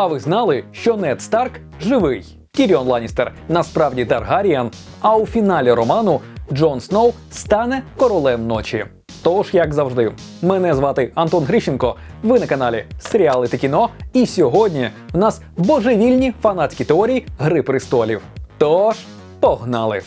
А ви знали, що Нед Старк живий? Тіріон Ланністер насправді Таргаріан, а у фіналі роману Джон Сноу стане королем ночі. Тож, як завжди, мене звати Антон Грищенко. Ви на каналі Серіали та кіно. І сьогодні в нас божевільні фанатські теорії Гри престолів. Тож, погнали!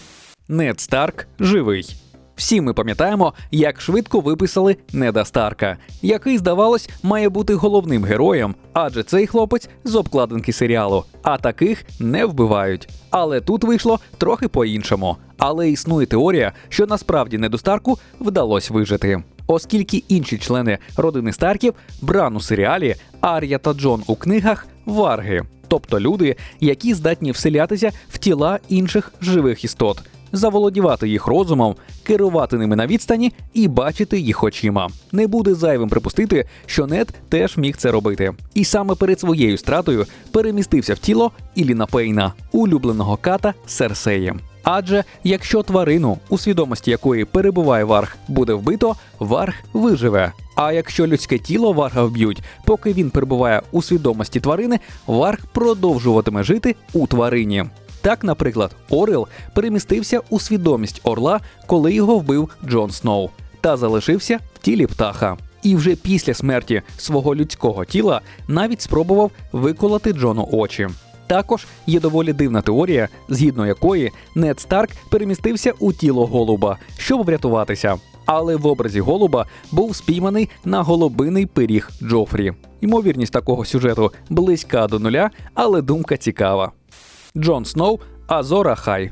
Нед Старк живий. Всі ми пам'ятаємо, як швидко виписали Неда Старка, який, здавалось, має бути головним героєм, адже цей хлопець з обкладинки серіалу, а таких не вбивають. Але тут вийшло трохи по-іншому. Але існує теорія, що насправді Неду Старку вдалося вижити. Оскільки інші члени родини Старків Бран у серіалі, Арія та Джон у книгах варги, тобто люди, які здатні вселятися в тіла інших живих істот заволодівати їх розумом, керувати ними на відстані і бачити їх очима. Не буде зайвим припустити, що Нед теж міг це робити. І саме перед своєю стратою перемістився в тіло Іліна Пейна, улюбленого ката Серсеї. Адже якщо тварину, у свідомості якої перебуває варг, буде вбито, варг виживе. А якщо людське тіло варга вб'ють, поки він перебуває у свідомості тварини, варг продовжуватиме жити у тварині. Так, наприклад, Орел перемістився у свідомість орла, коли його вбив Джон Сноу, та залишився в тілі птаха. І вже після смерті свого людського тіла навіть спробував виколоти Джону очі. Також є доволі дивна теорія, згідно якої Нед Старк перемістився у тіло голуба, щоб врятуватися. Але в образі голуба був спійманий на голубиний пиріг Джофрі. Ймовірність такого сюжету близька до нуля, але думка цікава. Джон Сноу Азора Хай.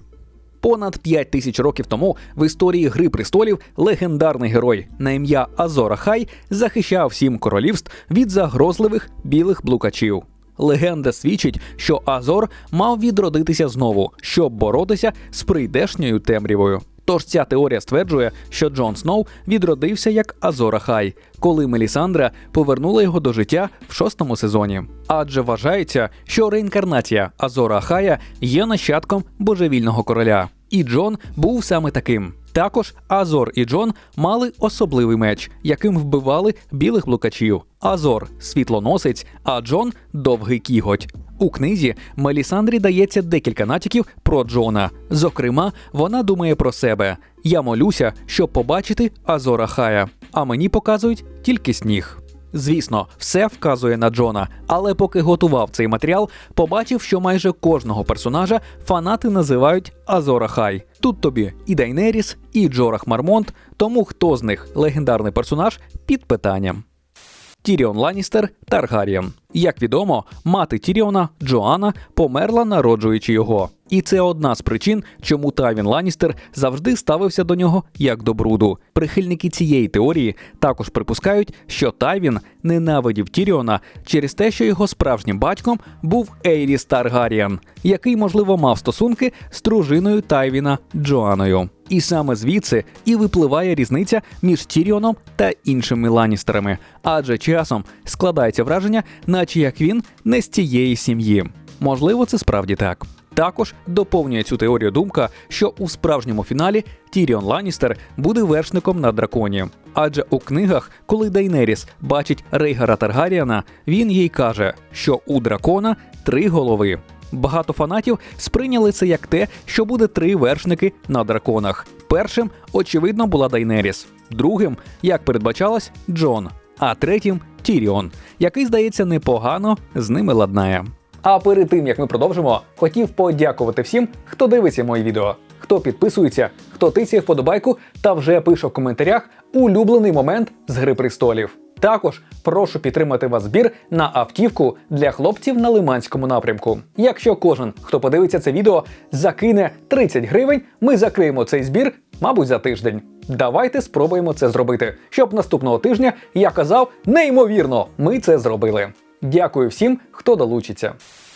Понад 5 тисяч років тому в історії Гри престолів легендарний герой на ім'я Азора Хай захищав сім королівств від загрозливих білих блукачів. Легенда свідчить, що Азор мав відродитися знову, щоб боротися з прийдешньою темрявою. Тож ця теорія стверджує, що Джон Сноу відродився як Азора Хай, коли Мелісандра повернула його до життя в шостому сезоні. Адже вважається, що реінкарнація Азора Хая є нащадком божевільного короля. І Джон був саме таким. Також Азор і Джон мали особливий меч, яким вбивали білих блукачів. Азор світлоносець, а Джон довгий кіготь. У книзі Мелісандрі дається декілька натяків про Джона. Зокрема, вона думає про себе: я молюся, щоб побачити Азора Хая, а мені показують тільки сніг. Звісно, все вказує на Джона, але поки готував цей матеріал, побачив, що майже кожного персонажа фанати називають Азора Хай. Тут тобі і Дайнеріс, і Джорах Мармонт, тому хто з них легендарний персонаж під питанням. Тіріон Ланністер Таргарієн. Як відомо, мати Тіріона Джоанна померла, народжуючи його. І це одна з причин, чому Тавін Ланністер завжди ставився до нього як до бруду. Прихильники цієї теорії також припускають, що Тайвін ненавидів Тіріона через те, що його справжнім батьком був Ейріс Таргаріан, який, можливо, мав стосунки з дружиною Тайвіна Джоаною. І саме звідси і випливає різниця між Тіріоном та іншими Ланністерами, адже часом складається враження, наче як він не з цієї сім'ї. Можливо, це справді так. Також доповнює цю теорію думка, що у справжньому фіналі Тіріон Ланністер буде вершником на драконі. Адже у книгах, коли Дейнеріс бачить Рейгара Таргаріана, він їй каже, що у дракона три голови. Багато фанатів сприйняли це як те, що буде три вершники на драконах. Першим, очевидно, була Дайнеріс, другим, як передбачалось, Джон, а третім Тіріон, який, здається, непогано з ними ладнає. А перед тим як ми продовжимо, хотів подякувати всім, хто дивиться мої відео, хто підписується, хто тицяє вподобайку та вже пише в коментарях улюблений момент з Гри престолів. Також прошу підтримати вас збір на автівку для хлопців на Лиманському напрямку. Якщо кожен, хто подивиться це відео, закине 30 гривень, ми закриємо цей збір, мабуть, за тиждень. Давайте спробуємо це зробити, щоб наступного тижня я казав неймовірно, ми це зробили. Дякую всім, хто долучиться.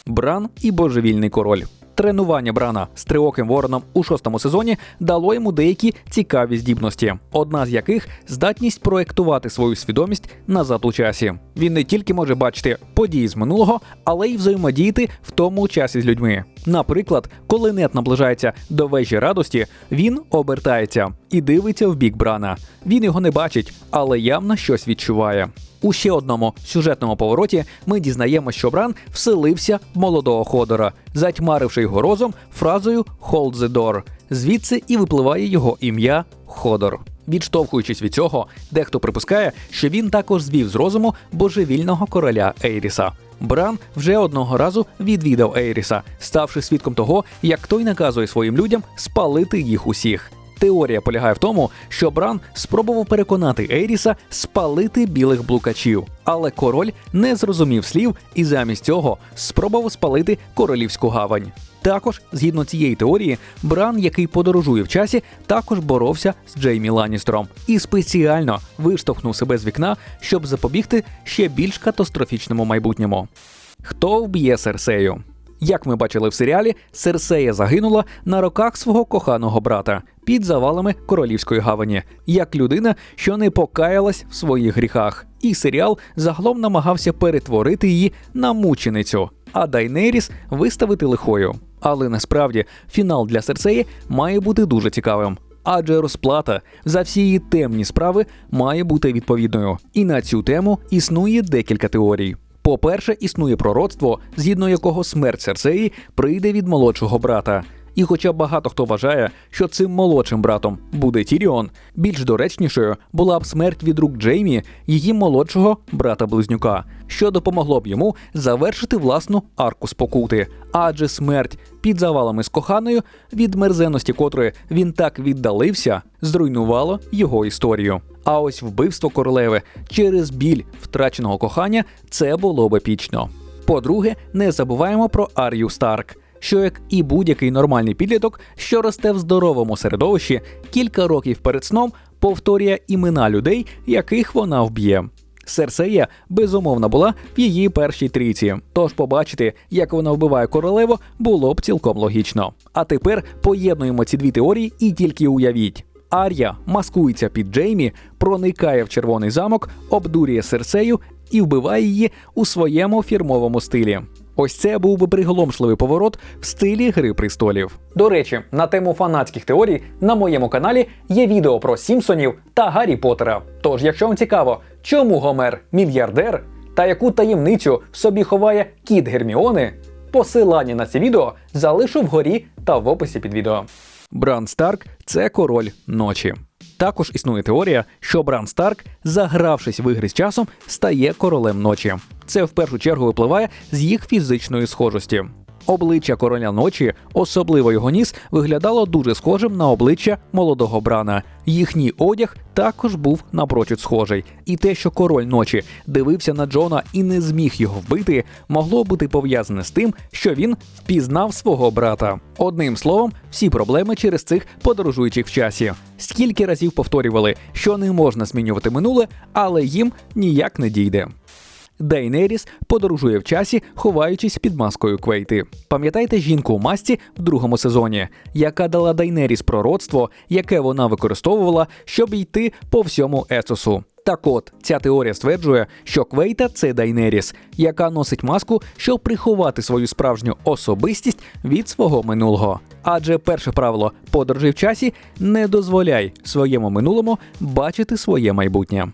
Бран і божевільний король. Тренування Брана з триоким вороном у шостому сезоні дало йому деякі цікаві здібності, одна з яких здатність проектувати свою свідомість назад у часі. Він не тільки може бачити події з минулого, але й взаємодіяти в тому часі з людьми. Наприклад, коли нет наближається до вежі радості, він обертається і дивиться в бік Брана. Він його не бачить, але явно щось відчуває. У ще одному сюжетному повороті ми дізнаємося, що Бран вселився в молодого Ходора, затьмаривши його розум фразою «Hold the door». Звідси і випливає його ім'я Ходор. Відштовхуючись від цього, дехто припускає, що він також звів з розуму божевільного короля Ейріса. Бран вже одного разу відвідав Ейріса, ставши свідком того, як той наказує своїм людям спалити їх усіх. Теорія полягає в тому, що Бран спробував переконати Ейріса спалити білих блукачів, але король не зрозумів слів і замість цього спробував спалити королівську гавань. Також, згідно цієї теорії, Бран, який подорожує в часі, також боровся з Джеймі Ланністером і спеціально виштовхнув себе з вікна, щоб запобігти ще більш катастрофічному майбутньому. Хто вб'є Серсею? Як ми бачили в серіалі, Серсея загинула на роках свого коханого брата під завалами королівської гавані, як людина, що не покаялась в своїх гріхах. І серіал загалом намагався перетворити її на мученицю, а Дайнеріс виставити лихою. Але насправді фінал для серцеї має бути дуже цікавим. Адже розплата за всі її темні справи має бути відповідною. І на цю тему існує декілька теорій. По-перше, існує пророцтво, згідно якого смерть серцеї прийде від молодшого брата. І хоча багато хто вважає, що цим молодшим братом буде Тіріон, більш доречнішою була б смерть від рук Джеймі, її молодшого брата-близнюка, що допомогло б йому завершити власну арку спокути. Адже смерть під завалами з коханою, від мерзенності котрої він так віддалився, зруйнувало його історію. А ось вбивство королеви через біль втраченого кохання це було б епічно. По-друге, не забуваємо про Ар'ю Старк, що як і будь-який нормальний підліток, що росте в здоровому середовищі, кілька років перед сном повторює імена людей, яких вона вб'є. Серсея безумовно була в її першій трійці, тож побачити, як вона вбиває королеву, було б цілком логічно. А тепер поєднуємо ці дві теорії і тільки уявіть. Ар'я маскується під Джеймі, проникає в червоний замок, обдурює Серсею і вбиває її у своєму фірмовому стилі. Ось це був би приголомшливий поворот в стилі Гри престолів. До речі, на тему фанатських теорій на моєму каналі є відео про Сімпсонів та Гаррі Поттера. Тож, якщо вам цікаво, чому Гомер мільярдер та яку таємницю в собі ховає кіт Герміони, посилання на це відео залишу вгорі та в описі під відео. Бран Старк це король ночі. Також існує теорія, що Бран Старк, загравшись в ігри з часом, стає королем ночі. Це в першу чергу випливає з їх фізичної схожості. Обличчя короля ночі, особливо його ніс, виглядало дуже схожим на обличчя молодого Брана. Їхній одяг також був напрочуд схожий. І те, що король ночі дивився на Джона і не зміг його вбити, могло бути пов'язане з тим, що він впізнав свого брата. Одним словом, всі проблеми через цих подорожуючих в часі. Скільки разів повторювали, що не можна змінювати минуле, але їм ніяк не дійде. Дейнеріс подорожує в часі, ховаючись під маскою Квейти. Пам'ятаєте жінку у масці в другому сезоні, яка дала Дейнеріс пророцтво, яке вона використовувала, щоб йти по всьому Есосу. Так от, ця теорія стверджує, що Квейта це Дайнеріс, яка носить маску, щоб приховати свою справжню особистість від свого минулого. Адже перше правило подорожі в часі не дозволяй своєму минулому бачити своє майбутнє.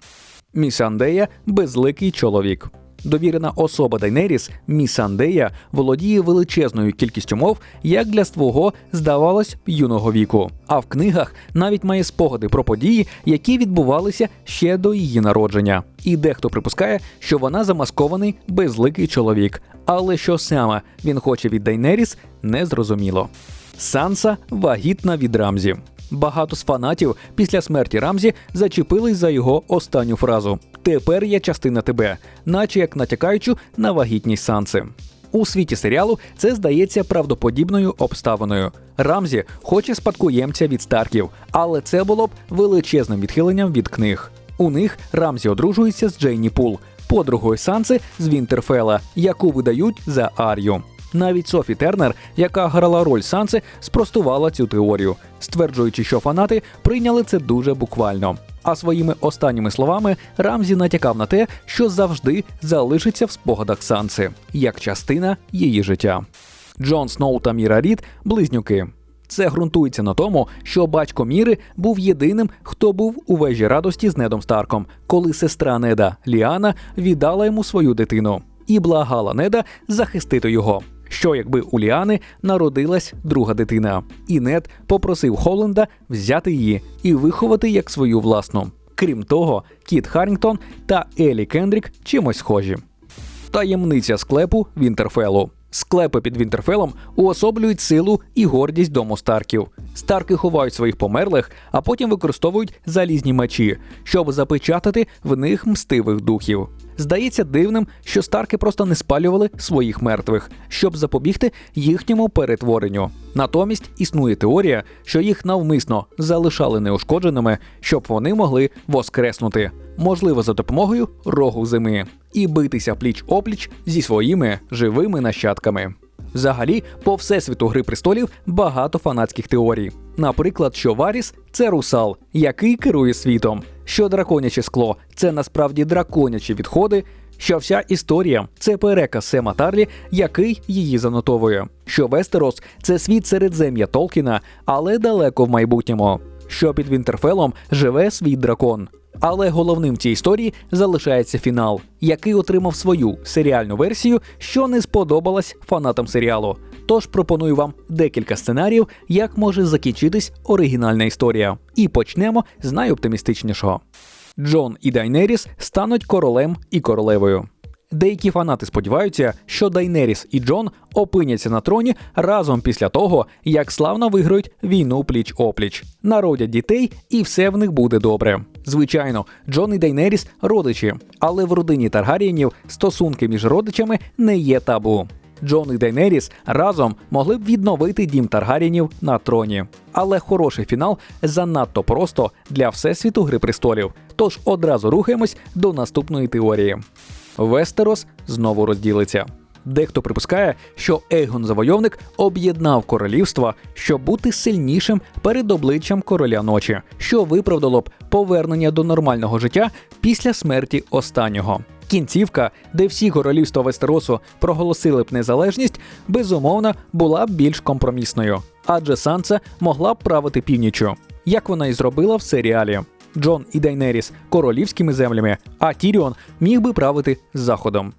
Місандея безликий чоловік. Довірена особа Дайнеріс, Місандея, володіє величезною кількістю мов, як для свого, здавалось, юного віку. А в книгах навіть має спогади про події, які відбувалися ще до її народження. І дехто припускає, що вона замаскований безликий чоловік. Але що саме він хоче від Дайнеріс, незрозуміло. Санса вагітна від Рамзі. Багато з фанатів після смерті Рамзі зачепились за його останню фразу: Тепер я частина тебе, наче як натякаючи на вагітність Санси. У світі серіалу це здається правдоподібною обставиною. Рамзі хоче спадкоємця від Старків, але це було б величезним відхиленням від книг. У них Рамзі одружується з Джейні Пул, подругою Санси з Вінтерфела, яку видають за Ар'ю. Навіть Софі Тернер, яка грала роль Санси, спростувала цю теорію, стверджуючи, що фанати прийняли це дуже буквально. А своїми останніми словами Рамзі натякав на те, що завжди залишиться в спогадах Санси як частина її життя. Джон Сноу та Міра Рід близнюки. Це ґрунтується на тому, що батько Міри був єдиним, хто був у вежі радості з Недом Старком, коли сестра Неда Ліана віддала йому свою дитину і благала Неда захистити його. Що якби у Ліани народилась друга дитина, і Нед попросив Холленда взяти її і виховати як свою власну. Крім того, Кіт Харрінгтон та Елі Кендрік чимось схожі. Таємниця склепу Вінтерфелу. Склепи під Вінтерфелом уособлюють силу і гордість дому Старків. Старки ховають своїх померлих, а потім використовують залізні мечі, щоб запечатати в них мстивих духів. Здається дивним, що старки просто не спалювали своїх мертвих, щоб запобігти їхньому перетворенню. Натомість існує теорія, що їх навмисно залишали неушкодженими, щоб вони могли воскреснути, можливо, за допомогою рогу зими, і битися пліч опліч зі своїми живими нащадками. Взагалі, по всесвіту Гри престолів багато фанатських теорій. Наприклад, що Варіс це русал, який керує світом, що драконяче скло це насправді драконячі відходи, що вся історія це переказ Сема Тарлі, який її занотовує. Що Вестерос це світ середзем'я Толкіна, але далеко в майбутньому. Що під Вінтерфелом живе світ дракон. Але головним цій історії залишається фінал, який отримав свою серіальну версію, що не сподобалась фанатам серіалу. Тож пропоную вам декілька сценаріїв, як може закінчитись оригінальна історія. І почнемо з найоптимістичнішого. Джон і Дайнеріс стануть королем і королевою. Деякі фанати сподіваються, що Дайнеріс і Джон опиняться на троні разом після того, як славно виграють війну пліч опліч, народять дітей, і все в них буде добре. Звичайно, Джон і Дайнеріс родичі, але в родині Таргарієнів стосунки між родичами не є табу. Джон і Дейнеріс разом могли б відновити дім Таргарінів на троні. Але хороший фінал занадто просто для всесвіту Гри престолів. Тож одразу рухаємось до наступної теорії. Вестерос знову розділиться. Дехто припускає, що Ейгон Завойовник об'єднав королівства, щоб бути сильнішим перед обличчям короля ночі, що виправдало б повернення до нормального життя після смерті останнього. Кінцівка, де всі королівства Вестеросу проголосили б незалежність, безумовно була б більш компромісною, адже Санса могла б правити північю, як вона і зробила в серіалі. Джон і Дайнеріс королівськими землями, а Тіріон міг би правити заходом.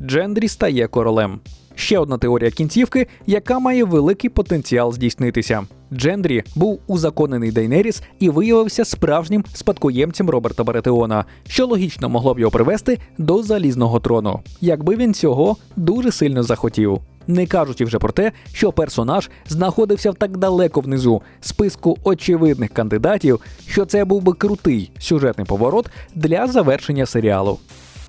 Джендрі стає королем. Ще одна теорія кінцівки, яка має великий потенціал здійснитися. Джендрі був узаконений Дейнеріс і виявився справжнім спадкоємцем Роберта Баратеона, що логічно могло б його привести до залізного трону, якби він цього дуже сильно захотів. Не кажучи вже про те, що персонаж знаходився так далеко внизу списку очевидних кандидатів, що це був би крутий сюжетний поворот для завершення серіалу.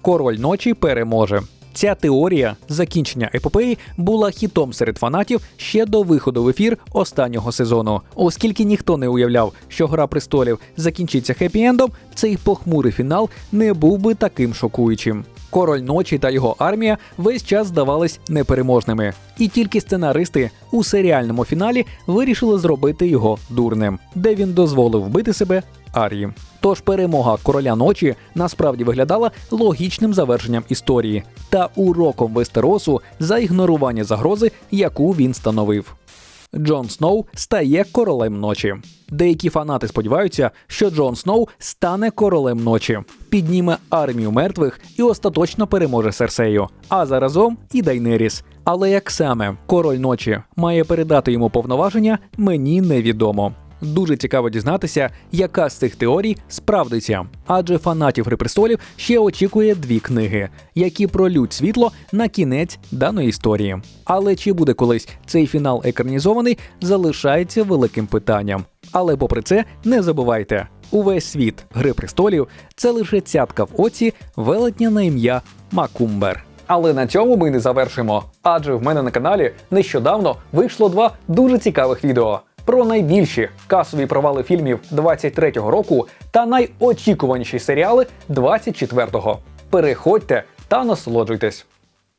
Король ночі переможе. Ця теорія закінчення епопеї була хітом серед фанатів ще до виходу в ефір останнього сезону, оскільки ніхто не уявляв, що Гра престолів закінчиться хеппі-ендом, цей похмурий фінал не був би таким шокуючим. Король ночі та його армія весь час здавались непереможними, і тільки сценаристи у серіальному фіналі вирішили зробити його дурним, де він дозволив вбити себе Арії. Тож перемога короля ночі насправді виглядала логічним завершенням історії та уроком Вестеросу за ігнорування загрози, яку він становив. Джон Сноу стає королем ночі. Деякі фанати сподіваються, що Джон Сноу стане королем ночі, підніме армію мертвих і остаточно переможе Серсею, а заразом і Дайнеріс. Але як саме король ночі має передати йому повноваження, мені невідомо. Дуже цікаво дізнатися, яка з цих теорій справдиться. Адже фанатів «Гри престолів ще очікує дві книги, які пролють світло на кінець даної історії. Але чи буде колись цей фінал екранізований, залишається великим питанням. Але попри це, не забувайте, увесь світ Гри престолів це лише цятка в оці велетня на ім'я Макумбер. Але на цьому ми не завершимо. Адже в мене на каналі нещодавно вийшло два дуже цікавих відео про найбільші касові провали фільмів 23-го року та найочікуваніші серіали 24-го. Переходьте та насолоджуйтесь.